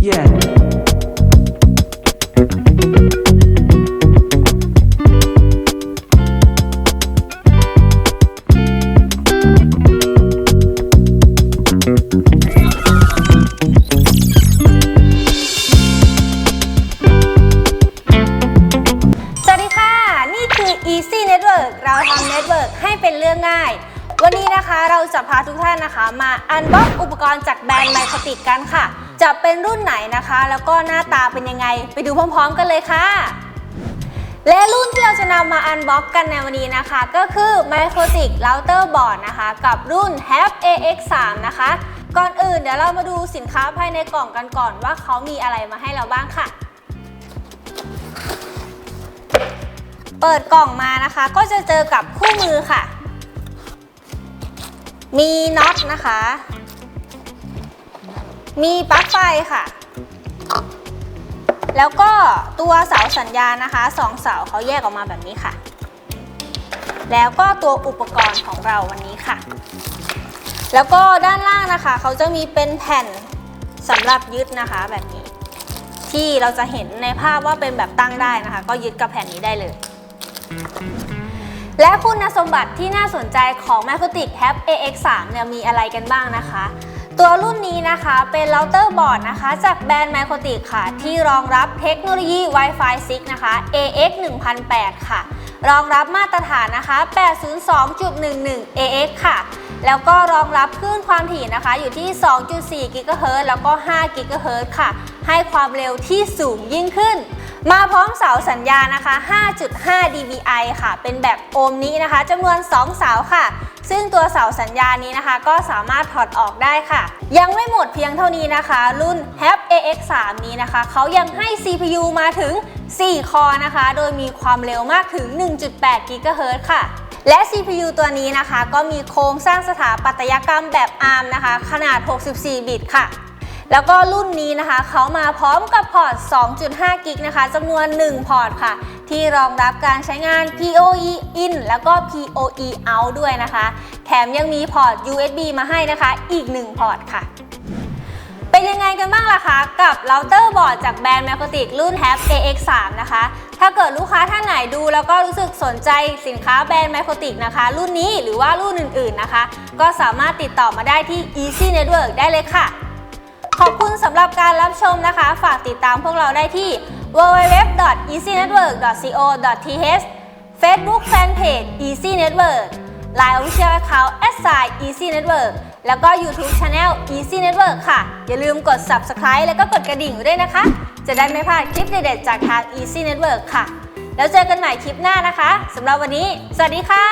Yeah. สวัสดีค่ะนี่คือ Easy Network เราทำ Network ให้เป็นเรื่องง่าย วันนี้นะคะเราจะพาทุกท่านนะคะ มาอันบ็อกอุปกรณ์จากแบรนด์ไมโครติกกันค่ะ จะเป็นรุ่นไหนนะคะ แล้วก็หน้าตาเป็นยังไง ไปดูพร้อมๆกันเลยค่ะ และรุ่นที่เราจะนำมาอันบ็อกกันในวันนี้นะคะ ก็คือ m i c r o t i c Router Board นะคะ กับรุ่น h a v AX3 นะคะ ก่อนอื่นเดี๋ยวเรามาดูสินค้าภายในกล่องกันก่อนว่าเขามีอะไรมาให้เราบ้างค่ะเปิดกล่องมานะคะ ก็จะเจอกับคู่มือค่ะ มีน็อตนะคะ มีปลั๊กไฟค่ะ แล้วก็ตัวเสาสัญญาณนะคะสองเสาเขาแยกออกมาแบบนี้ค่ะ แล้วก็ตัวอุปกรณ์ของเราวันนี้ค่ะ แล้วก็ด้านล่างนะคะ เขาจะมีเป็นแผ่นสำหรับยึดนะคะแบบนี้ ที่เราจะเห็นในภาพว่าเป็นแบบตั้งได้นะคะ ก็ยึดกับแผ่นนี้ได้เลย และคุณสมบัติที่น่าสนใจของ m a c o t i c Tab AX3 เนี่ยมีอะไรกันบ้างนะคะ ตัวรุ่นนี้นะคะเป็นเราเตอร์บอร์ดนะคะ จากแบรนด์ m a c o t i c ค่ะ ที่รองรับเทคโนโลยี Wi-Fi 6 นะคะ AX 1008ค่ะ รองรับมาตรฐานนะคะ 802.11 AX ค่ะ แล้วก็รองรับคลื่นความถี่นะคะ อยู่ที่ 2.4 GHz แล้วก็ 5 GHz ค่ะ ให้ความเร็วที่สูงยิ่งขึ้น มาพร้อมเสาสัญญาณนะคะ 5.5 dBi ค่ะ เป็นแบบโอมนี้นะคะจำนวน 2 เสาค่ะ ซึ่งตัวเสาสัญญาณนี้นะคะ ก็สามารถถอดออกได้ค่ะ ยังไม่หมดเพียงเท่านี้นะคะ รุ่น h a p AX3 นี้นะคะเขายังให้ CPU มาถึง 4 คอนะคะ โดยมีความเร็วมากถึง 1.8 GHz ค่ะและ CPU ตัวนี้นะคะ ก็มีโครงสร้างสถาปัตยกรรมแบบ ARM นะคะ ขนาด 64 บิตค่ะ แล้วก็รุ่นนี้นะคะเขามาพร้อมกับพอร์ต 2.5 กิกนะคะจำนวน 1 พอร์ตค่ะ ที่รองรับการใช้งาน PoE in แล้วก็ PoE out ด้วยนะคะ แถมยังมีพอร์ต USB มาให้นะคะ อีก 1 พอร์ตค่ะ เป็นยังไงกันบ้างล่ะคะ กับเราเตอร์บอร์ดจากแบรนด์ m a c o t i c รุ่น h a p AX3 นะคะ ถ้าเกิดลูกค้าท่านไหนดูแล้วก็รู้สึกสนใจสินค้าแบรนด์ m a c o t i c นะคะ รุ่นนี้หรือว่ารุ่นอื่นๆนะคะ ก็สามารถติดต่อมาได้ที่ Easy Network ได้เลยค่ะ ขอบคุณสำหรับการรับชมนะคะ ฝากติดตามพวกเราได้ที่ www.easynetwork.co.th Facebook Fanpage Easy Network Line Official Account Easy Network แล้วก็ YouTube Channel Easy Network ค่ะ อย่าลืมกด Subscribe แล้วก็กดกระดิ่งด้วยนะคะ จะได้ไม่พลาดคลิปเด็ดๆจากทาง Easy Network ค่ะ แล้วเจอกันใหม่คลิปหน้านะคะสำหรับวันนี้ สวัสดีค่ะ